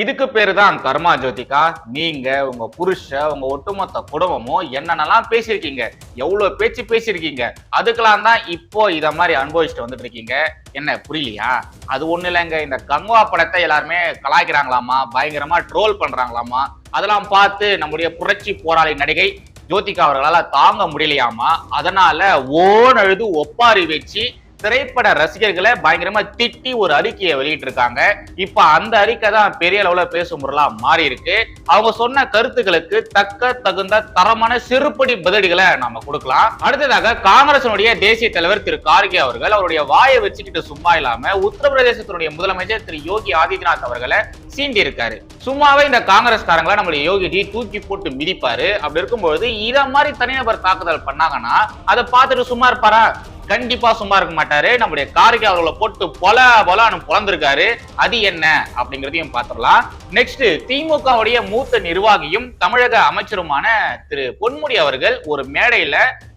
இதுக்கு பேரு தான் கர்மா ஜோதிகா. நீங்க உங்க புருஷ உங்க ஒட்டுமொத்த குடும்பமும் என்னென்னலாம் பேசியிருக்கீங்க? எவ்வளவு பேச்சு பேசியிருக்கீங்க? அதுக்கெல்லாம் தான் இப்போ இத மாதிரி அனுபவிச்சுட்டு வந்துட்டு இருக்கீங்க என்ன புரியலையா? அது ஒண்ணு இல்லைங்க. இந்த கங்குவா படத்தை எல்லாருமே கலாய்க்கிறாங்களாமா? பயங்கரமா ட்ரோல் பண்றாங்களாமா? அதெல்லாம் பார்த்து நம்முடைய புரட்சி போராளி நடிகை ஜோதிகா அவர்களால தாங்க முடியலையாமா? அதனால ஓன் அழுது ஒப்பாரி வச்சு திரைப்பட ரசிகர்களை பயங்கரமா திட்டி ஒரு அறிக்கையை வெளியிட்டு இருக்காங்க இப்ப அந்த அறிக்கை தான் பெரிய அளவுல பேசும் பொருளா மாறி இருக்கு அவங்க சொன்ன கருத்துக்களுக்கு தக்க தகுந்த தரமான சிறுபடி பதிலடிகளை நாம கொடுக்கலாம். அடுத்ததாக காங்கிரசனுடைய தேசிய தலைவர் திரு கார்கே அவர்கள் அவருடைய வாயை வச்சுக்கிட்டு சும்மா இல்லாம உத்தரப்பிரதேசத்தினுடைய முதலமைச்சர் திரு யோகி ஆதித்யநாத் அவர்களை சீண்டி இருக்காரு சும்மாவே இந்த காங்கிரஸ்காரங்களை நம்மளுடைய யோகிஜி தூக்கி போட்டு மிதிப்பாரு. அப்படி இருக்கும்போது இத மாதிரி தனிநபர் தாக்குதல் பண்ணாங்கன்னா அதை பார்த்துட்டு சும்மா இருப்பாரா? கண்டிப்பா சும்மா இருக்க மாட்டாரு. நம்முடைய கார்கே அவர்களை போட்டு பொல பொலான்னு பொழந்திருக்காரு அது என்ன அப்படிங்கிறதையும் பார்த்துடலாம். நெக்ஸ்ட் திமுகவுடைய மூத்த நிர்வாகியும் தமிழக அமைச்சருமான திரு பொன்முடி அவர்கள் ஒரு மேடையில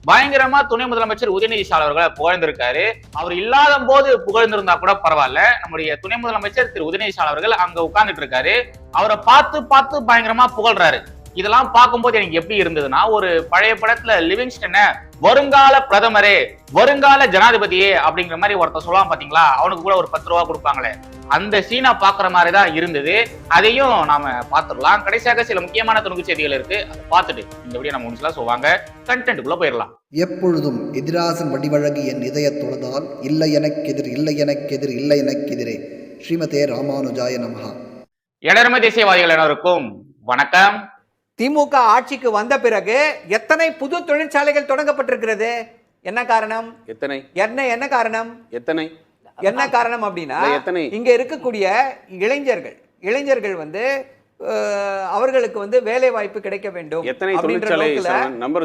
பயங்கரமா துணை முதலமைச்சர் உதயநிதி ஸ்டாலின் அவர்களை புகழ்ந்திருக்காரு. அவர் இல்லாத போது புகழ்ந்திருந்தா கூட பரவாயில்ல. நம்முடைய துணை முதலமைச்சர் திரு உதயநிதி அவர்கள் அங்க உட்கார்ந்துட்டு இருக்காரு. அவரை பார்த்து பார்த்து பயங்கரமா புகழ்றாரு. இதெல்லாம் பார்க்கும்போது எனக்கு எப்படி இருந்ததுன்னா ஒரு பழைய படத்துல லிவிங்ஸ்டனை வருங்கால பிரதமரே வருங்கால ஜனாதிபதியே அப்படிங்கிற மாதிரி ஒருத்தர் சொல்லுவான் பாத்தீங்களா? அவனுக்கு கூட ஒரு பத்து ரூபா கொடுப்பாங்களே. அந்த சீனா பாக்குற மாதிரி தான் இருந்தது. அதையும் நாம பாத்துடலாம் கடைசியாக சில முக்கியமான துணுக்கு செய்திகள் இருக்கு. அதை பார்த்துட்டு இந்த வீடியோ நம்ம முடிச்சலாம். சொல்லுவாங்க கண்டென்ட்டுக்குள்ள போயிடலாம். எப்பொழுதும் எதிராசன் வடிவழகு என் இதய தொழுதால் இல்லை எனக்கெதிர் இல்லை எனக்கெதிர் இல்லை எனக்கெதிரே ஸ்ரீமதே ராமானுஜாய நமஹா. இடர்மை தேசியவாதிகள் அனைவருக்கும் வணக்கம். திமுக ஆட்சிக்கு வந்த பிறகு எத்தனை புது தொழிற்சாலைகள் தொடங்கப்பட்டிருக்கிறது? என்ன காரணம்? எத்தனை? என்ன என்ன காரணம்? எத்தனை? என்ன காரணம் அப்படின்னா எத்தனை? இங்க இருக்கக்கூடிய இளைஞர்கள் இளைஞர்கள் வந்து அவர்களுக்கு வந்து வேலை வாய்ப்பு கிடைக்க வேண்டும்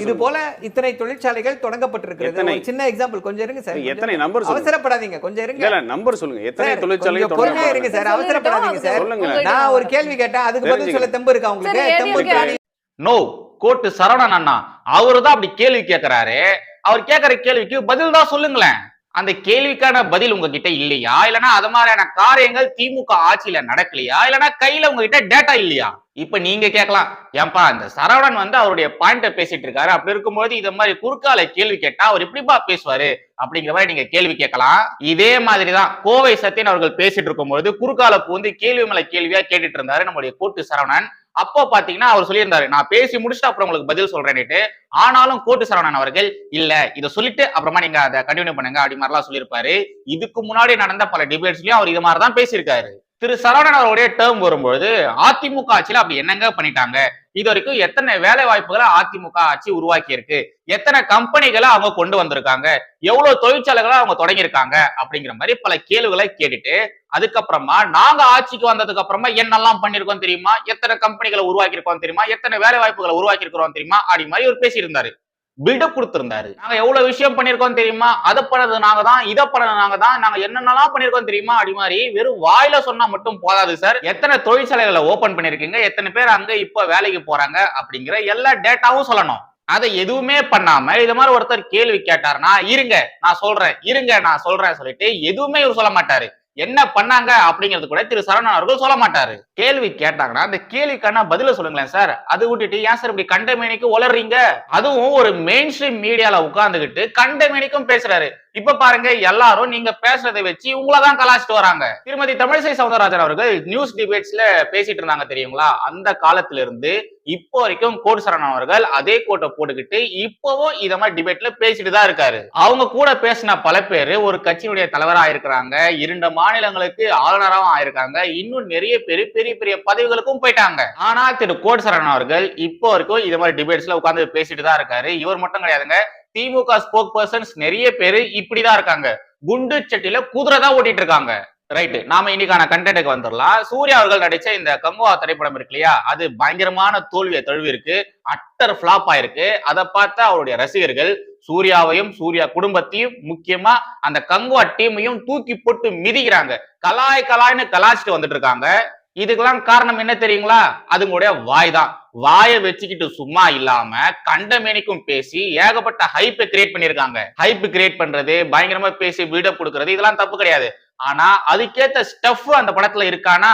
இது. போல இத்தனை தொழிற்சாலைகள் தொடங்கப்பட்டிருக்கிறது. சின்ன எக்ஸாம்பிள் கொஞ்சம் இருங்க சார். எத்தனை? சொல்லுங்க. அவசரப்படாதீங்க கொஞ்சம் இருங்க. இல்ல நம்பர் சொல்லுங்க. எத்தனை தொழிற்சாலை பொறுமையா இருங்க சார் அவசரப்படாதீங்க சார். நான் ஒரு கேள்வி கேட்டேன். அதுக்கு பதில் சொல்ல. தெம்பு இருக்கா உங்களுக்கு? தெம்பு? நோ கோட்டு சரவணன் அண்ணா. அவரு தான் அப்படி கேள்வி கேட்கிறாரு அவர் கேட்கிற கேள்விக்கு பதில் தான் சொல்லுங்களேன். அந்த கேள்விக்கான பதில் உங்ககிட்ட இல்லையா? இல்லனா அது மாதிரியான காரியங்கள் திமுக ஆட்சியில நடக்கலையா? இல்லனா கையில உங்ககிட்ட டேட்டா இல்லையா? இப்ப நீங்க கேட்கலாம். ஏன்பா இந்த சரவணன் வந்து அவருடைய பாயிண்ட பேசிட்டு இருக்காரு. அப்படி இருக்கும்போது இந்த மாதிரி குறுக்கால கேள்வி கேட்டா அவர் எப்படிப்பா பேசுவாரு? அப்படிங்கிற மாதிரி நீங்க கேள்வி கேட்கலாம். இதே மாதிரிதான் கோவை சத்தியன் அவர்கள் பேசிட்டு இருக்கும்போது குறுக்கால பூந்து கேள்வி மேல கேள்வியா கேட்டுட்டு இருந்தாரு நம்முடைய கோட்டு சரவணன். அப்போ பாத்தீங்கன்னா அவர் சொல்லியிருந்தாரு நான் பேசி முடிச்சுட்டு அப்புறம் உங்களுக்கு பதில் சொல்றேன்னுட்டு. ஆனாலும் கோட்டு சரவணன் அவர்கள் இல்ல இதை சொல்லிட்டு அப்புறமா நீங்க அதை கண்டினியூ பண்ணுங்க அப்படி மாதிரிலாம் சொல்லியிருப்பாரு. இதுக்கு முன்னாடி நடந்த பல டிபேட்ஸ்லயும் அவர் இது மாதிரிதான் பேசியிருக்காரு. திரு சரவணன் அவருடைய டேர்ம் வரும்பொழுது அதிமுக ஆட்சியில அப்படி என்னங்க பண்ணிட்டாங்க? இது வரைக்கும் எத்தனை வேலை வாய்ப்புகளை அதிமுக ஆட்சி உருவாக்கி இருக்கு எத்தனை கம்பெனிகளை அவங்க கொண்டு வந்திருக்காங்க? எவ்வளவு தொழிற்சாலைகளை அவங்க தொடங்கியிருக்காங்க? அப்படிங்கிற மாதிரி பல கேள்விகளை கேட்டுட்டு அதுக்கப்புறமா நாங்க ஆட்சிக்கு வந்ததுக்கு அப்புறமா என்னெல்லாம் பண்ணிருக்கோம் தெரியுமா? எத்தனை கம்பெனிகளை உருவாக்கி இருக்கோம் தெரியுமா? எத்தனை வேலை வாய்ப்புகளை உருவாக்கி இருக்கிறோம் தெரியுமா? அப்படி மாதிரி ஒரு பேசியிருந்தாரு. பில்டப் கொடுத்திருந்தாரு. நாங்க எவ்வளவு விஷயம் பண்ணிருக்கோம் தெரியுமா? அதை பண்ணது நாங்க தான் இதை பண்ணது நாங்க தான் நாங்க என்னென்னலாம் பண்ணிருக்கோம் தெரியுமா? அப்படி மாதிரி வெறும் வாயில சொன்னா மட்டும் போதாது சார். எத்தனை தொழிற்சாலைகளை ஓபன் பண்ணிருக்கீங்க? எத்தனை பேர் அங்க இப்ப வேலைக்கு போறாங்க? அப்படிங்கிற எல்லா டேட்டாவும் சொல்லணும். அதை எதுவுமே பண்ணாம இது மாதிரி ஒருத்தர் கேள்வி கேட்டாருன்னா இருங்க நான் சொல்றேன் இருங்க நான் சொல்றேன் சொல்லிட்டு எதுவுமே இவர் சொல்ல மாட்டாரு. என்ன பண்ணாங்க அப்படிங்கிறது கூட திரு சரவணன் அவர்கள் சொல்ல மாட்டாரு. கேள்வி கேட்டாங்கன்னா அந்த கேள்விக்கான பதில சொல்லுங்களேன் சார். அது விட்டுட்டு ஏன் சார் இப்படி கண்டமேனிக்கு உளறீங்க? அதுவும் ஒரு மெயின் ஸ்ட்ரீம் மீடியால உட்கார்ந்துகிட்டு கண்டமேனிக்கும் பேசுறாரு. இப்ப பாருங்க எல்லாரும் நீங்க பேசுறதை வச்சு உங்களை தான் கலாச்சிட்டு வராங்க. திருமதி தமிழிசை சவுந்தரராஜன் அவர்கள் நியூஸ் டிபேட்ஸ்ல பேசிட்டு இருந்தாங்க தெரியுங்களா? அந்த காலத்துல இருந்து இப்போ வரைக்கும் கோட் சரணன் அவர்கள் அதே கோட்டை போட்டுக்கிட்டு இப்பவும் இத மாதிரி டிபேட்ல பேசிட்டு தான் இருக்காரு. அவங்க கூட பேசின பல பேர் ஒரு கட்சியினுடைய தலைவரா இருக்கிறாங்க. இரண்டு மாநிலங்களுக்கு ஆளுநராகவும் ஆயிருக்காங்க. இன்னும் நிறைய பேர் பெரிய பெரிய பதவிகளுக்கும் போயிட்டாங்க. ஆனா திரு கோட் சரணன் அவர்கள் இப்போ வரைக்கும் இது மாதிரி டிபேட்ஸ்ல உட்காந்து பேசிட்டு தான் இருக்காரு. இவர் மட்டும் கிடையாதுங்க திமுக ஸ்போக் பர்சன்ஸ் நிறைய பேரு இப்படிதான் இருக்காங்க. குண்டு சட்டில குதிரை தான் ஓட்டிட்டு இருக்காங்க ரைட்டு நாம இன்னைக்கான கண்டென்ட்டுக்கு வந்துடலாம். சூர்யா அவர்கள் நடிச்ச இந்த கங்குவா திரைப்படம் இருக்கு இல்லையா? அது பயங்கரமான தோல்வியை தழுவி இருக்கு அட்டர் ஃபிளாப் ஆயிருக்கு. அதை பார்த்து அவருடைய ரசிகர்கள் சூர்யாவையும் சூர்யா குடும்பத்தையும் முக்கியமா அந்த கங்குவா டீமையும் தூக்கி போட்டு மிதிக்கிறாங்க. கலாய் கலாய்னு கலாச்சிட்டு வந்துட்டு இருக்காங்க இதுக்கெல்லாம் காரணம் என்ன தெரியுங்களா? அதுங்களுடைய வாய் தான் வாயை வச்சுக்கிட்டு சும்மா இல்லாம கண்டமேனிக்கும் பேசி ஏகப்பட்ட ஹைப்பை கிரியேட் பண்ணியிருக்காங்க. ஹைப் கிரியேட் பண்றது பயங்கரமா பேசி பில்டப் கொடுக்கறது இதெல்லாம் தப்பு கிடையாது. ஆனா அதுக்கேத்த ஸ்டஃப் அந்த படத்துல இருக்கானா?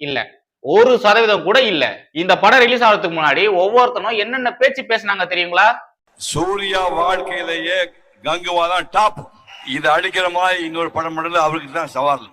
இல்ல. ஒரு சதவீதம் கூட இல்ல. இந்த படம் ரிலீஸ் ஆகிறதுக்கு முன்னாடி ஒவ்வொருத்தனும் என்னென்ன பேச்சு பேசுனாங்க தெரியுங்களா? சூர்யா வாழ்க்கையிலேயே கங்குவா தான் டாப் இது அடிக்கிற மாதிரி இன்னொரு படம் பண்ணல அவருக்கு தான் சவால்.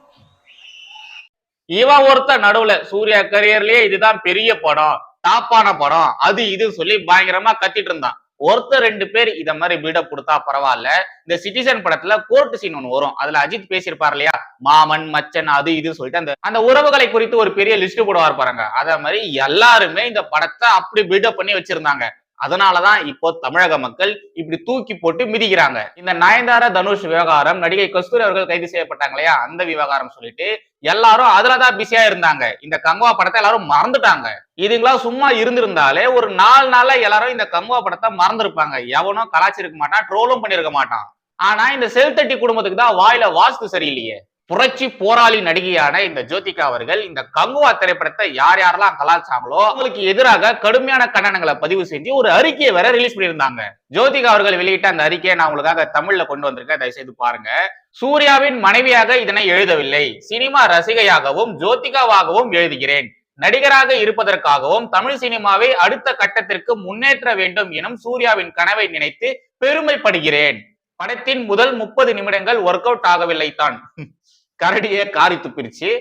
இவன் ஒருத்த நடுவுல சூர்யா கரியர்லயே இதுதான் பெரிய படம் டாப்பான படம் அது இது சொல்லி பயங்கரமா கத்திட்டு இருந்தான். ஒருத்தர் ரெண்டு பேர் இத மாதிரி பில்டப் கொடுத்தா பரவாயில்ல. இந்த சிட்டிசன் படத்துல கோர்ட் சீன் ஒன்று வரும். அதுல அஜித் பேசியிருப்பார் இல்லையா? மாமன் மச்சன் அது இது சொல்லிட்டு அந்த அந்த உறவுகளை குறித்து ஒரு பெரிய லிஸ்ட் போடுவார் பாருங்க. அதே மாதிரி எல்லாருமே இந்த படத்தை அப்படி பில்டப் பண்ணி வச்சிருந்தாங்க. அதனாலதான் இப்போ தமிழக மக்கள் இப்படி தூக்கி போட்டு மிதிக்கிறாங்க. இந்த நயன்தாரா தனுஷ் விவகாரம் நடிகை கஸ்தூரி அவர்கள் கைது செய்யப்பட்டாங்க இல்லையா? அந்த விவகாரம் சொல்லிட்டு எல்லாரும் அதுலதான் பிஸியா இருந்தாங்க. இந்த கங்குவா படத்தை எல்லாரும் மறந்துட்டாங்க. இதுங்களா சும்மா இருந்திருந்தாலே ஒரு நாலு நாள்ல எல்லாரும் இந்த கங்குவா படத்தை மறந்துருப்பாங்க. எவனும் கலாச்சிருக்க மாட்டான் ட்ரோலும் பண்ணிருக்க மாட்டான். ஆனா இந்த செல்தட்டி குடும்பத்துக்கு தான் வாயில வாஸ்து சரியில்லையே. புரட்சி போராளி நடிகையான இந்த ஜோதிகா அவர்கள் இந்த கங்குவா திரைப்படத்தை யார் யாரெல்லாம் கலாச்சாங்களோ அவங்களுக்கு எதிராக கடுமையான கண்டனங்களை பதிவு செஞ்சு ஒரு அறிக்கையை வேற ரிலீஸ் பண்ணியிருந்தாங்க. ஜோதிகா அவர்கள் வெளியிட்ட அந்த அறிக்கையை நான் உங்களுக்காக தமிழ்ல கொண்டு வந்திருக்கேன். தயவு செய்து பாருங்க. சூர்யாவின் மனைவியாக இதனை எழுதவில்லை. சினிமா ரசிகையாகவும் ஜோதிகாவாகவும் எழுதுகிறேன். நடிகராக இருப்பதற்காகவும் தமிழ் சினிமாவை அடுத்த கட்டத்திற்கு முன்னேற்ற வேண்டும் எனும் சூர்யாவின் கனவை நினைத்து பெருமைப்படுகிறேன். படத்தின் முதல் முப்பது நிமிடங்கள் ஒர்க் அவுட் ஆகவில்லை தான் கரடியை காரி துப்பிருச்சு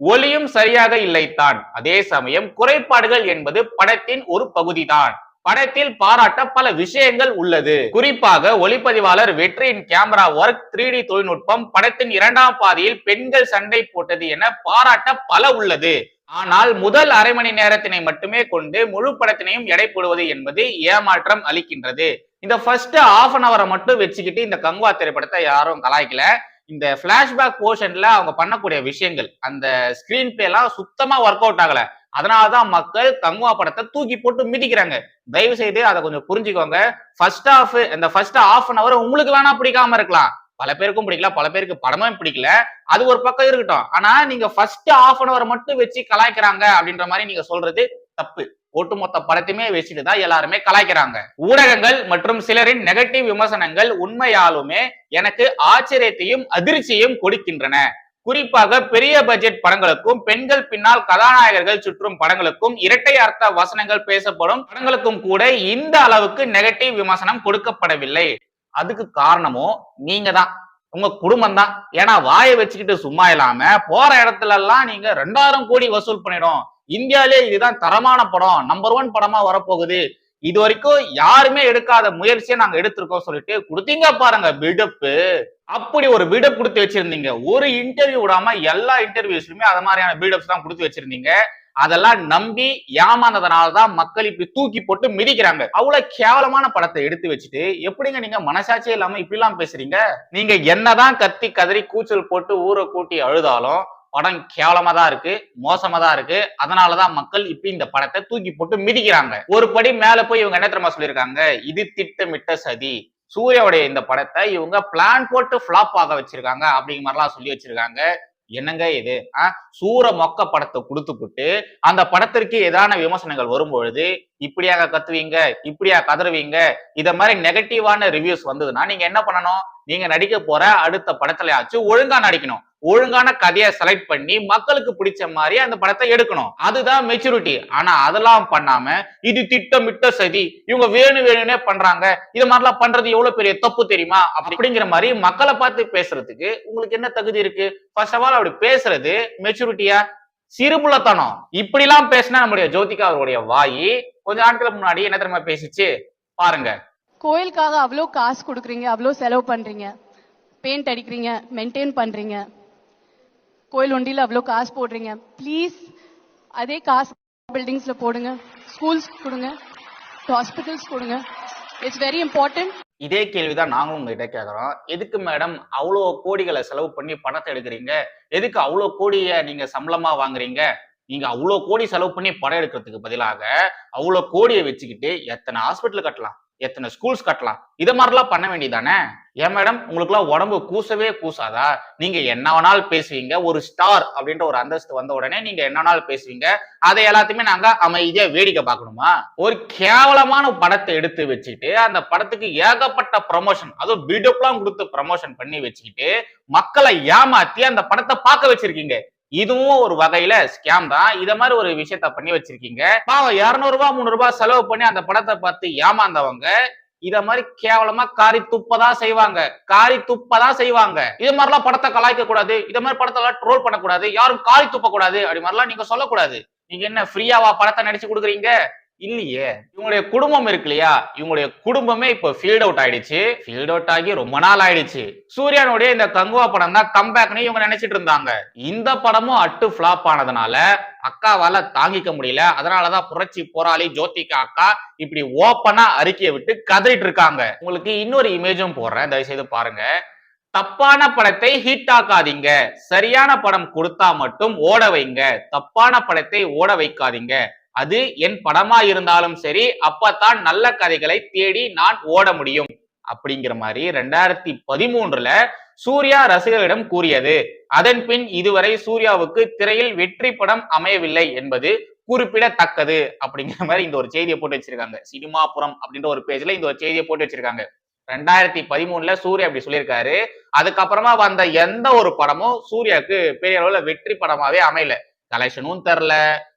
ஒலியும் சரியாக இல்லைத்தான். அதே சமயம் குறைபாடுகள் என்பது படத்தின் ஒரு பகுதிதான். படத்தில் பாராட்ட பல விஷயங்கள் உள்ளது. குறிப்பாக ஒளிப்பதிவாளர் வெற்றியின் கேமரா ஒர்க் த்ரீ டி தொழில்நுட்பம் படத்தின் இரண்டாம் பாதியில் பெண்கள் சண்டை போட்டது என பாராட்ட பல உள்ளது. ஆனால் முதல் அரை மணி நேரத்தினை மட்டுமே கொண்டு முழு படத்தினையும் எடை போடுவது என்பது ஏமாற்றம் அளிக்கின்றது. இந்த ஃபர்ஸ்ட் ஆஃப் அன் அவரை மட்டும் வச்சுக்கிட்டு இந்த கங்குவா திரைப்படத்தை யாரும் கலாய்க்கல. இந்த பிளாஷ்பேக் போர்ஷன்ல அவங்க பண்ணக்கூடிய விஷயங்கள் அந்த ஸ்கிரீன் பிளே எல்லாம் சுத்தமா ஒர்க் அவுட் ஆகல. அதனாலதான் மக்கள் கங்குவா படத்தை தூக்கி போட்டு மிதிக்கிறாங்க. தயவு செய்து அதை கொஞ்சம் புரிஞ்சுக்கோங்க. ஃபர்ஸ்ட் ஆஃப் இந்த ஃபர்ஸ்ட் ஆஃப் அன் அவர் உங்களுக்கு வேணா பிடிக்காம இருக்கலாம். பல பேருக்கும் பிடிக்கல பல பேருக்கு படமே பிடிக்கல. அது ஒரு பக்கம் இருக்கட்டும். ஆனா நீங்க ஃபர்ஸ்ட் ஆஃப் அன் அவர் மட்டும் வச்சு கலாய்க்கிறாங்க அப்படின்ற மாதிரி நீங்க சொல்றது தப்பு. ஒட்டுமொத்த படத்தையுமே வச்சுட்டு தான் எல்லாருமே கலாய்க்கிறாங்க. ஊடகங்கள் மற்றும் சிலரின் நெகட்டிவ் விமர்சனங்கள் உண்மையாலுமே எனக்கு ஆச்சரியத்தையும் அதிர்ச்சியையும் கொடுக்கின்றன. குறிப்பாக பெரிய பட்ஜெட் படங்களுக்கும் பெண்கள் பின்னால் கதாநாயகர்கள் சுற்றும் படங்களுக்கும் இரட்டை அர்த்த வசனங்கள் பேசப்படும் படங்களுக்கும் கூட இந்த அளவுக்கு நெகட்டிவ் விமர்சனம் கொடுக்கப்படவில்லை. அதுக்கு காரணமும் நீங்க தான் உங்க குடும்பம் தான் ஏன்னா வாயை வச்சுக்கிட்டு சும்மா இல்லாம போற இடத்துல எல்லாம் நீங்க ரெண்டாயிரம் கோடி வசூல் பண்ணிடும். இந்தியாலே இதுதான் தரமான படம் நம்பர் ஒன் படமா வரப்போகுது. இது வரைக்கும் யாருமே எடுக்காத முயற்சியை நாங்க எடுத்திருக்கோம் சொல்லிட்டு கொடுத்தீங்க பாருங்க பில்டப் அப்படி ஒரு பில்டப் கொடுத்து வச்சிருந்தீங்க. ஒரு இன்டர்வியூ விடாம எல்லா இன்டர்வியூஸ்லயுமே அது மாதிரியான பில்டப்ஸ் தான் கொடுத்து வச்சிருந்தீங்க. அதெல்லாம் நம்பி ஏமாந்ததுனாலதான் மக்கள் இப்படி தூக்கி போட்டு மிதிக்கிறாங்க. அவ்வளவு கேவலமான படத்தை எடுத்து வச்சுட்டு எப்படிங்க நீங்க மனசாட்சியே இல்லாம இப்படி எல்லாம் பேசுறீங்க? நீங்க என்னதான் கத்தி கதறி கூச்சல் போட்டு ஊரை கூட்டி அழுதாலும் படம் கேவலமா தான் இருக்கு மோசமா தான் இருக்கு. அதனாலதான் மக்கள் இப்ப இந்த படத்தை தூக்கி போட்டு மிதிக்கிறாங்க. ஒரு படி மேல போய் இவங்க என்ன தெரியுமா சொல்லியிருக்காங்க? இது திட்டமிட்ட சதி. சூர்யாவுடைய இந்த படத்தை இவங்க பிளான் போட்டு ஃபிளாப் ஆக வச்சிருக்காங்க அப்படிங்கிற மாதிரிலாம் சொல்லி வச்சிருக்காங்க. என்னங்க இது? ஆ? சூர மொக்க படத்தை கொடுத்துப்புட்டு அந்த படத்திற்கு எதான விமர்சனங்கள் வரும்பொழுது இப்படியாக கத்துவீங்க இப்படியா கதறுவீங்க இத மாதிரி நெகட்டிவான ரிவ்யூஸ் வந்ததுன்னா நீங்க என்ன பண்ணணும்? நீங்க நடிக்க போற அடுத்த படத்துலயாச்சும் ஒழுங்கா நடிக்கணும். ஒழுங்கான கதையை செலக்ட் பண்ணி மக்களுக்கு பிடிச்ச மாதிரி அந்த படத்தை எடுக்கணும். அதுதான் மெச்சூரிட்டி ஆனா அதெல்லாம் பண்ணாம இது திட்டமிட்ட சதி. இவங்க வேணும் வேணும்னே பண்றாங்க. இது மாதிரிலாம் பண்றது எவ்வளவு பெரிய தப்பு தெரியுமா? அப்படிங்கிற மாதிரி மக்களை பார்த்து பேசுறதுக்கு உங்களுக்கு என்ன தகுதி இருக்கு? ஃபர்ஸ்ட் ஆஃப் ஆல் அப்படி பேசுறது மெச்சூரிட்டியா சிறுபுலத்தனம் இப்படிலாம் பேசினா நம்முடைய ஜோதிகா அவருடைய வாயி கொஞ்ச நாட்களுக்கு முன்னாடி என்ன தெரியுமா பேசிச்சு? பாருங்க. கோயிலுக்காக அவ்வளோ காசு கொடுக்குறீங்க அவ்வளோ செலவு பண்ணுறீங்க பெயிண்ட் அடிக்கிறீங்க மெயின்டைன் பண்ணுறீங்க கோயில் ஒண்டியில் அவ்வளோ காசு போடுறீங்க. ப்ளீஸ் அதே காசு பில்டிங்ஸில் போடுங்க ஸ்கூல்ஸ் கொடுங்க ஹாஸ்பிட்டல்ஸ் கொடுங்க. இட்ஸ் வெரி இம்பார்ட்டன்ட் இதே கேள்விதான் நாங்களும் உங்ககிட்ட கேட்குறோம் எதுக்கு மேடம் அவ்வளோ கோடிகளை செலவு பண்ணி பணத்தை எடுக்கிறீங்க? எதுக்கு அவ்வளோ கோடியை நீங்க சம்பளமா வாங்குறீங்க? நீங்க அவ்வளோ கோடி செலவு பண்ணி படம் எடுக்கிறதுக்கு பதிலாக அவ்வளோ கோடியை வச்சுக்கிட்டு எத்தனை ஹாஸ்பிட்டல் கட்டலாம்? எத்தனை ஸ்கூல்ஸ் கட்டலாம்? இதை மாதிரிலாம் பண்ண வேண்டியதானே ஏன் மேடம் உங்களுக்குலாம் உடம்பு கூசவே கூசாதா? நீங்க என்ன வேணாலும் பேசுவீங்க ஒரு ஸ்டார் அப்படின்ற ஒரு அந்தஸ்து வந்த உடனே நீங்க என்ன வேணாலும் பேசுவீங்க. அதை எல்லாத்தையுமே நாங்க அமைதியா வேடிக்கை பார்க்கணுமா? ஒரு கேவலமான படத்தை எடுத்து வச்சுட்டு அந்த படத்துக்கு ஏகப்பட்ட ப்ரமோஷன் அதுவும் பில்டப்லாம் கொடுத்து ப்ரமோஷன் பண்ணி வச்சுக்கிட்டு மக்களை ஏமாத்தி அந்த படத்தை பார்க்க வச்சிருக்கீங்க. இதுவும் ஒரு வகையில ஸ்கேம் தான். இத மாதிரி ஒரு விஷயத்த பண்ணி வச்சிருக்கீங்க. பாவம் இருநூறு ரூபாய் முந்நூறு ரூபாய் செலவு பண்ணி அந்த படத்தை பார்த்து ஏமாந்தவங்க இத மாதிரி கேவலமா காரி துப்பதான் செய்வாங்க. காரி துப்பதான் செய்வாங்க. இது மாதிரிலாம் படத்தை கலாய்க்க கூடாது. இது மாதிரி படத்தை எல்லாம் ட்ரோல் பண்ணக்கூடாது யாரும் காரி துப்ப கூடாது. அப்படி மாதிரிலாம் நீங்க சொல்லக்கூடாது நீங்க என்ன ஃப்ரீயாவா படத்தை நடிச்சு கொடுக்குறீங்க? இல்லையே. இவங்களுடைய குடும்பம் இருக்கு இல்லையா இவங்களுடைய குடும்பமே இப்போ ஃபீல்ட் அவுட் ஆயிடுச்சு. ஃபீல்ட் அவுட் ஆகி ரொம்ப நாள் ஆயிடுச்சு. சூர்யானுடைய இந்த கங்குவா படம் தான் கம்பேக்னு இவங்க நினைச்சிட்டு இருந்தாங்க. இந்த படமும் அட்டு ஃபிளாப் ஆனதுனால அக்காவால தாங்கிக்க முடியல. அதனாலதான் புரட்சி போராளி ஜோதிகா அக்கா இப்படி ஓப்பனா அறிக்கையை விட்டு கதறிட்டு இருக்காங்க. உங்களுக்கு இன்னொரு இமேஜும் போடுறேன். தயவு செய்து பாருங்க. தப்பான படத்தை ஹிட் ஆக்காதீங்க. சரியான படம் கொடுத்தா மட்டும் ஓட வைங்க. தப்பான படத்தை ஓட வைக்காதீங்க. அது என் படமா இருந்தாலும் சரி அப்பத்தான் நல்ல கதைகளை தேடி நான் ஓட முடியும். அப்படிங்கிற மாதிரி ரெண்டாயிரத்தி பதிமூன்றுல சூர்யா ரசிகர்களிடம் கூறியது. அதன் பின் இதுவரை சூர்யாவுக்கு திரையில் வெற்றி படம் அமையவில்லை என்பது குறிப்பிடத்தக்கது. அப்படிங்கிற மாதிரி இந்த ஒரு செய்தியை போட்டு வச்சிருக்காங்க. சினிமாபுரம் அப்படின்ற ஒரு பேஜ்ல இந்த ஒரு செய்தியை போட்டு வச்சிருக்காங்க. ரெண்டாயிரத்தி பதிமூணுல சூர்யா அப்படி சொல்லியிருக்காரு. அதுக்கப்புறமா வந்த எந்த ஒரு படமும் சூர்யாவுக்கு பெரிய அளவுல வெற்றி படமாவே அமையல. கலெக்ஷனும் தெரில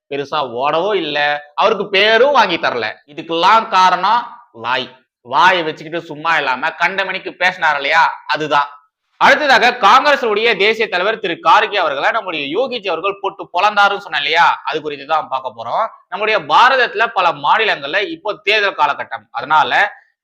பெருசா ஓடவோ இல்லை அவருக்கு பேரும் வாங்கி தரல. இதுக்கெல்லாம் காரணம் வாய். வாயை வச்சுக்கிட்டு சும்மா இல்லாம கண்டமணிக்கு பேசினார் இல்லையா? அதுதான். அடுத்ததாக காங்கிரசுடைய தேசிய தலைவர் திரு கார்கே அவர்களை நம்முடைய யோகிஜி அவர்கள் போட்டு பொலந்தாருன்னு சொன்ன இல்லையா? அது குறித்து தான் பார்க்க போறோம். நம்முடைய பாரதத்துல பல மாநிலங்கள்ல இப்போ தேர்தல் காலகட்டம். அதனால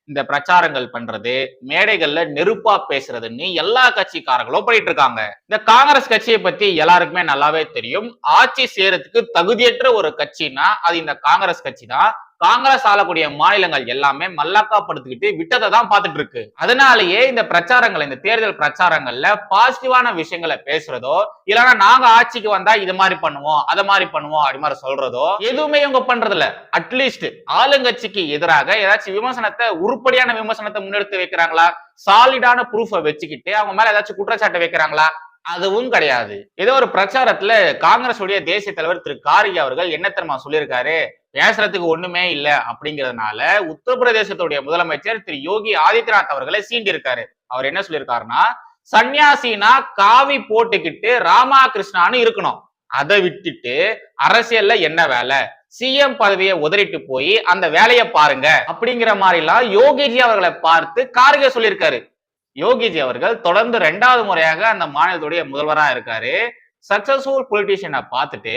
இந்த பிரச்சாரங்கள் பண்றது மேடைகள்ல நெருப்பா பேசுறதுன்னு எல்லா கட்சிக்காரங்களும் பண்ணிட்டு இருக்காங்க இந்த காங்கிரஸ் கட்சியை பத்தி எல்லாருக்குமே நல்லாவே தெரியும். ஆட்சி செய்யறதுக்கு தகுதியற்ற ஒரு கட்சின்னா அது இந்த காங்கிரஸ் கட்சி தான் காங்கிரஸ் ஆளக்கூடிய மாநிலங்கள் எல்லாமே மல்லாக்காப்படுத்திக்கிட்டு விட்டதை தான் பார்த்துட்டு இருக்கு அதனாலேயே இந்த பிரச்சாரங்கள் இந்த தேர்தல் பிரச்சாரங்கள்ல பாசிட்டிவான விஷயங்களை பேசுறதோ இல்லைன்னா நாங்க ஆட்சிக்கு வந்தா இது மாதிரி பண்ணுவோம் அதை மாதிரி பண்ணுவோம் அப்படி மாதிரி சொல்றதோ எதுவுமே இவங்க பண்றது இல்ல அட்லீஸ்ட் ஆளுங்கட்சிக்கு எதிராக ஏதாச்சும் விமர்சனத்தை உருப்படியான விமர்சனத்தை முன்னெடுத்து வைக்கிறாங்களா? சாலிடான ப்ரூஃபை வச்சுக்கிட்டு அவங்க மேல ஏதாச்சும் குற்றச்சாட்டை வைக்கிறாங்களா? அதுவும் கிடையாது. ஏதோ ஒரு பிரச்சாரத்துல காங்கிரஸ் உடைய தேசிய தலைவர் திரு காரிகி அவர்கள் என்ன தெரியுமா சொல்லியிருக்காரு? பேசுறதுக்கு ஒண்ணுமே இல்லை அப்படிங்கறதுனால உத்தரப்பிரதேசத்துடைய முதலமைச்சர் திரு யோகி ஆதித்யநாத் அவர்களை சீண்டிருக்காரு அவர் என்ன சொல்லியிருக்காருன்னா சன்னியாசினா காவி போட்டுக்கிட்டு ராமகிருஷ்ணான்னு இருக்கணும். அதை விட்டுட்டு அரசியல்ல என்ன வேலை? சிஎம் பதவியை உதறிட்டு போய் அந்த வேலையை பாருங்க அப்படிங்கிற மாதிரி எல்லாம் யோகிஜி அவர்களை பார்த்து கார்கே சொல்லியிருக்காரு. யோகிஜி அவர்கள் தொடர்ந்து ரெண்டாவது முறையாக அந்த மாநிலத்துடைய முதல்வராக இருக்காரு. சக்சஸ்ஃபுல் பொலிட்டீஷியனை பார்த்துட்டு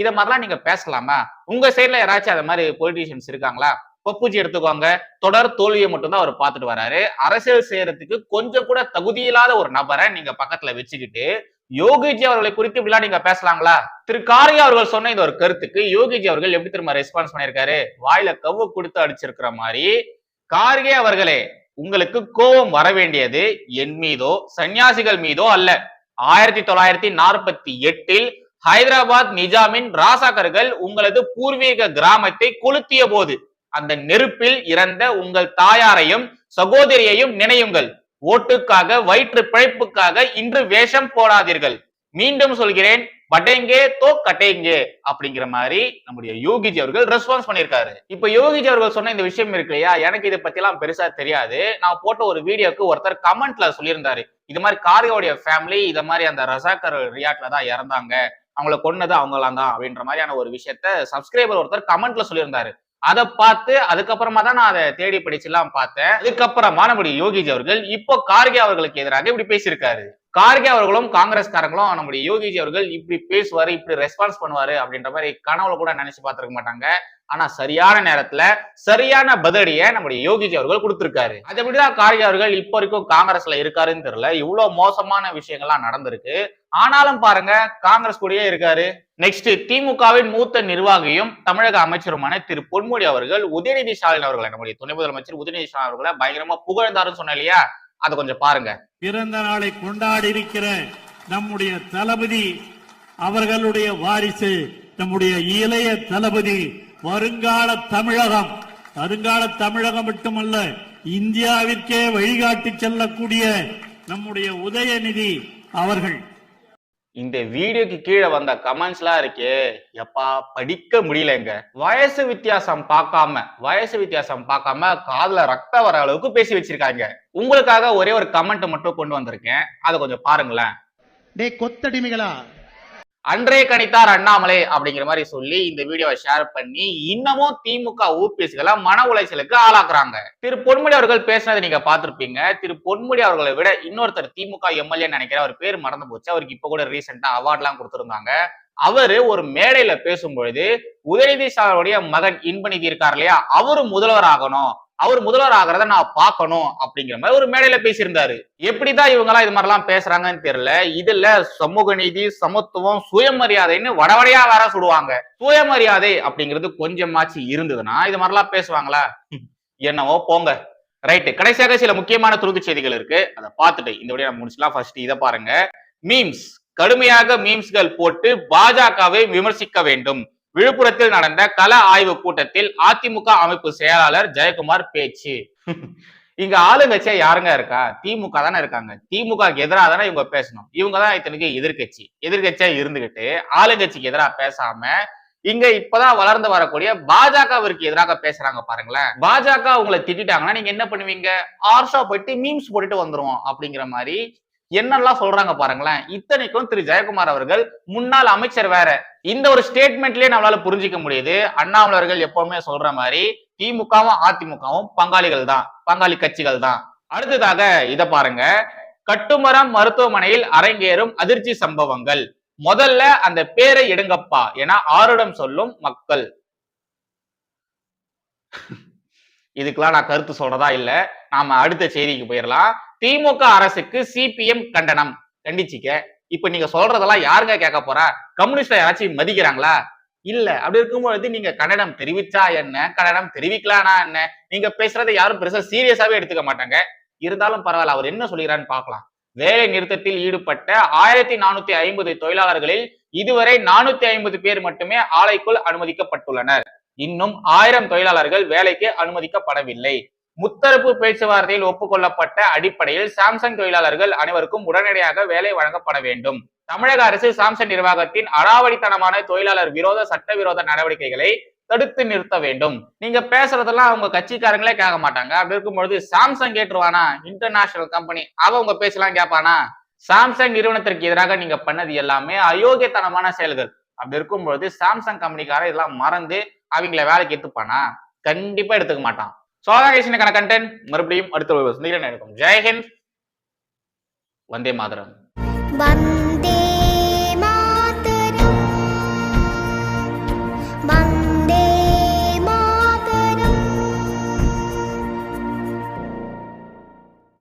இதை மாதிரிலாம் நீங்க பேசலாமா? உங்க சைட்ல யாராச்சும் அது மாதிரி பொலிட்டீஷியன்ஸ் இருக்காங்களா? பப்புஜி எடுத்துக்கோங்க. தொடர் தோல்வியை மட்டும்தான் அவர் பார்த்துட்டு வராரு. அரசியல் செய்யறதுக்கு கொஞ்சம் கூட தகுதியில்லாத ஒரு நபரை நீங்க பக்கத்துல வச்சுக்கிட்டு யோகிஜி அவர்களை குறித்து இப்படிலாம் நீங்க பேசலாங்களா? திரு கார்கே அவர்கள் சொன்ன இந்த ஒரு கருத்துக்கு யோகிஜி அவர்கள் எப்படி திரும்ப ரெஸ்பான்ஸ் பண்ணியிருக்காரு? வாயில கவ்வு கொடுத்து அடிச்சிருக்கிற மாதிரி கார்கே அவர்களே உங்களுக்கு கோபம் வர வேண்டியது என் மீதோ சன்னியாசிகள் மீதோ அல்ல. ஆயிரத்தி தொள்ளாயிரத்தி நாற்பத்தி எட்டில் ஹைதராபாத் நிஜாமின் ராசாக்கர்கள் உங்களது பூர்வீக கிராமத்தை கொளுத்திய போது அந்த நெருப்பில் இறந்த உங்கள் தாயாரையும் சகோதரியையும் நினையுங்கள். ஓட்டுக்காக வயிற்று பிழைப்புக்காக இன்று வேஷம் போடாதீர்கள். மீண்டும் சொல்கிறேன் பட்டேங்கே தோ கட்டேங்கே அப்படிங்கிற மாதிரி நம்முடைய யோகிஜி அவர்கள் ரெஸ்பான்ஸ் பண்ணியிருக்காரு. இப்ப யோகிஜி அவர்கள் சொன்ன இந்த விஷயம் இருக்கு இல்லையா? எனக்கு இதை பத்தி எல்லாம் பெருசா தெரியாது. நான் போட்ட ஒரு வீடியோக்கு ஒருத்தர் கமெண்ட்ல சொல்லியிருந்தாரு. இது மாதிரி காரியோடைய ஃபேமிலி இத மாதிரி அந்த ரசாக்கர் ரியாட்ல தான் இறந்தாங்க. அவங்கள கொன்னது அவங்களாம் தான் அப்படின்ற மாதிரியான ஒரு விஷயத்த சப்ஸ்கிரைபர் ஒருத்தர் கமெண்ட்ல சொல்லியிருந்தாரு. அதை பார்த்து அதுக்கப்புறமா தான் நான் அதை தேடி படிச்சுலாம் பார்த்தேன். அதுக்கப்புறமா நம்முடைய யோகிஜி அவர்கள் இப்போ கார்கே அவர்களுக்கு எதிராக இப்படி பேசியிருக்காரு. கார்கே அவர்களும் காங்கிரஸ்காரங்களும் நம்முடைய யோகிஜி அவர்கள் இப்படி பேசுவாரு இப்படி ரெஸ்பான்ஸ் பண்ணுவாரு அப்படின்ற மாதிரி கனவுல கூட நினைச்சு பார்த்திருக்க மாட்டாங்க. ஆனா சரியான நேரத்துல சரியான பதிலடிய நம்முடைய யோகிஜி அவர்கள் கொடுத்திருக்காரு. அது அப்படிதான் கார்கே அவர்கள் இப்போ வரைக்கும் காங்கிரஸ்ல இருக்காருன்னு தெரியல. இவ்வளவு மோசமான விஷயங்கள்லாம் நடந்திருக்கு. ஆனாலும் பாருங்க காங்கிரஸ் கூடயே இருக்காரு. நெக்ஸ்ட் திமுகவின் மூத்த நிர்வாகியும் தமிழக அமைச்சருமான திரு பொன்முடி அவர்கள் உதயநிதி ஸ்டாலின் அவர்களை நம்முடைய துணை முதலமைச்சர் உதயநிதி ஸ்டாலின் அவர்களை பயங்கரமா புகழ்ந்தாருன்னு சொன்ன இல்லையா? அதை கொஞ்சம் பாருங்க. பிறந்த நாளை கொண்டாடி இருக்கிற நம்முடைய தளபதி அவர்களுடைய வாரிசு நம்முடைய இளைய தளபதி வருங்கால தமிழகம். வருங்கால தமிழகம் மட்டுமல்ல இந்தியாவிற்கே வழிகாட்டி செல்லக்கூடிய நம்முடைய உதயநிதி அவர்கள். இந்த வீடியோக்கு கீழே வந்த கமெண்ட்ஸ்லாம் இருக்கே. எப்பா படிக்க முடியலங்க. வயசு வித்தியாசம் பார்க்காம வயசு வித்தியாசம் பார்க்காம காதுல ரத்தம் வர அளவுக்கு பேசி வச்சிருக்காங்க. உங்களுக்காக ஒரே ஒரு கமெண்ட் மட்டும் கொண்டு வந்திருக்கேன். அதை கொஞ்சம் பாருங்களேன். டே கொத்தடிமைகளா? அன்றே கணித்தார் அண்ணாமலை அப்படிங்கிற மாதிரி சொல்லி இந்த வீடியோவை ஷேர் பண்ணி இன்னமும் திமுக ஊபிஎஸ்களை மன உளைச்சலுக்கு ஆளாக்குறாங்க. திரு பொன்முடி அவர்கள் பேசினதை நீங்க பார்த்துருப்பீங்க. திரு பொன்முடி அவர்களை விட இன்னொருத்தர் திமுக எம்எல்ஏ நினைக்கிற அவர் பேர் மறந்து போச்சு. அவருக்கு இப்ப கூட ரீசெண்டா அவார்ட் எல்லாம் கொடுத்திருந்தாங்க. அவரு ஒரு மேடையில பேசும்பொழுது உதயநிதி ஸ்டாலினுடைய மகன் இன்பநிதி இருக்கார் இல்லையா? அவரும் முதல்வர் ஆகணும். அவர் முதல்வர் ஆகிறத நான் பார்க்கணும் அப்படிங்கிற மாதிரி ஒரு மேடையில பேசியிருந்தாரு. எப்படிதான் இவங்க எல்லாம் இது மாதிரிலாம் பேசுறாங்கன்னு தெரியல. இதுல சமூக நீதி சமத்துவம் சுயமரியாதைன்னு வடவடையா வேற சுடுவாங்க சுயமரியாதை அப்படிங்கிறது கொஞ்சமாச்சு இருந்ததுன்னா இது மாதிரிலாம் பேசுவாங்களா? என்னவோ போங்க. ரைட்டு. கடைசியாக சில முக்கியமான துருக்கு செய்திகள் இருக்கு. அதை பார்த்துட்டு இந்த வழியை நம்ம முடிச்சுலாம் ஃபர்ஸ்ட் இதை பாருங்க. மீம்ஸ் கடுமையாக மீம்ஸ்கள் போட்டு பாஜகவை விமர்சிக்க வேண்டும். விழுப்புரத்தில் நடந்த கள ஆய்வு கூட்டத்தில் அதிமுக அமைப்பு செயலாளர் ஜெயக்குமார் பேச்சு. இங்க ஆளுங்கட்சியா யாருங்க இருக்கா? திமுக தானே இருக்காங்க. திமுக எதிராக தானே இவங்க பேசணும். இவங்க தான் இத்தனைக்கு எதிர்க்கட்சி. எதிர்க்கட்சியா இருந்துகிட்டு ஆளுங்கட்சிக்கு எதிராக பேசாம இங்க இப்பதான் வளர்ந்து வரக்கூடிய பாஜகவிற்கு எதிராக பேசுறாங்க பாருங்களேன். பாஜக உங்களை திட்டிட்டாங்கன்னா நீங்க என்ன பண்ணுவீங்க? ஆர்ஷா போயிட்டு மீம்ஸ் போட்டுட்டு வந்துருவோம் அப்படிங்கிற மாதிரி என்னெல்லாம் சொல்றாங்க பாருங்களேன். இத்தனைக்கும் திரு ஜெயக்குமார் அவர்கள் முன்னாள் அமைச்சர் வேற. இந்த ஒரு ஸ்டேட்மெண்ட்லயே நம்மளால புரிஞ்சுக்க முடியுது. அண்ணாமலை அவர்கள் எப்பவுமே சொல்ற மாதிரி திமுகவும் அதிமுகவும் பங்காளிகள் தான். பங்காளி கட்சிகள் தான். அடுத்ததாக இத பாருங்க. கட்டுமரம் மருத்துவமனையில் அரங்கேறும் அதிர்ச்சி சம்பவங்கள். முதல்ல அந்த பேரை எடுங்கப்பா. என ஆருடம் சொல்லும் மக்கள். இதுக்கெல்லாம் நான் கருத்து சொல்றதா இல்ல. நாம அடுத்த செய்திக்கு போயிடலாம். திமுக அரசுக்கு சிபிஎம் கண்டனம். கண்டிச்சிக்க. இப்ப நீங்க சொல்றதெல்லாம் யாருங்க கேட்க போறா? கம்யூனிஸ்ட யாராச்சும் மதிக்கிறாங்களா? இல்ல. அப்படி இருக்கும்பொழுது நீங்க கண்டனம் தெரிவிச்சா என்ன? கண்டனம் தெரிவிக்கலானா என்ன? நீங்க பேசுறதை யாரும் பெருசா சீரியஸாவே எடுத்துக்க மாட்டாங்க. இருந்தாலும் பரவாயில்ல அவர் என்ன சொல்கிறான்னு பார்க்கலாம். வேலை நிறுத்தத்தில் ஈடுபட்ட ஆயிரத்தி நானூத்தி ஐம்பது தொழிலாளர்களில் இதுவரை நானூத்தி ஐம்பது பேர் மட்டுமே ஆலைக்குள் அனுமதிக்கப்பட்டுள்ளனர். இன்னும் ஆயிரம் தொழிலாளர்கள் வேலைக்கு அனுமதிக்கப்படவில்லை. முத்தரப்பு பேச்சுவார்த்தையில் ஒப்புக்கொள்ளப்பட்ட அடிப்படையில் சாம்சங் தொழிலாளர்கள் அனைவருக்கும் உடனடியாக வேலை வழங்கப்பட வேண்டும். தமிழக அரசு சாம்சங் நிர்வாகத்தின் அடாவடித்தனமான தொழிலாளர் விரோத சட்டவிரோத நடவடிக்கைகளை தடுத்து நிறுத்த வேண்டும். நீங்க பேசுறதெல்லாம் அவங்க கட்சிக்காரங்களே கேட்க மாட்டாங்க. அப்படி இருக்கும்பொழுது சாம்சங் கேட்டுருவானா? இன்டர்நேஷனல் கம்பெனி அவ உங்க பேசலாம் கேட்பானா? சாம்சங் நிறுவனத்திற்கு எதிராக நீங்க பண்ணது எல்லாமே அயோக்கியத்தனமான செயல்கள். அப்படி இருக்கும்பொழுது சாம்சங் கம்பெனிக்கார இதெல்லாம் மறந்து அவங்கள வேலைக்கு எடுத்துப்பானா? கண்டிப்பா எடுத்துக்க மாட்டான். சோழகேஷனுக்கான கண்டென்ட் மறுபடியும் அடுத்த ஒரு சந்திக்கிறேன் இருக்கும் ஜெயஹிந்த் வந்தே மாதரம்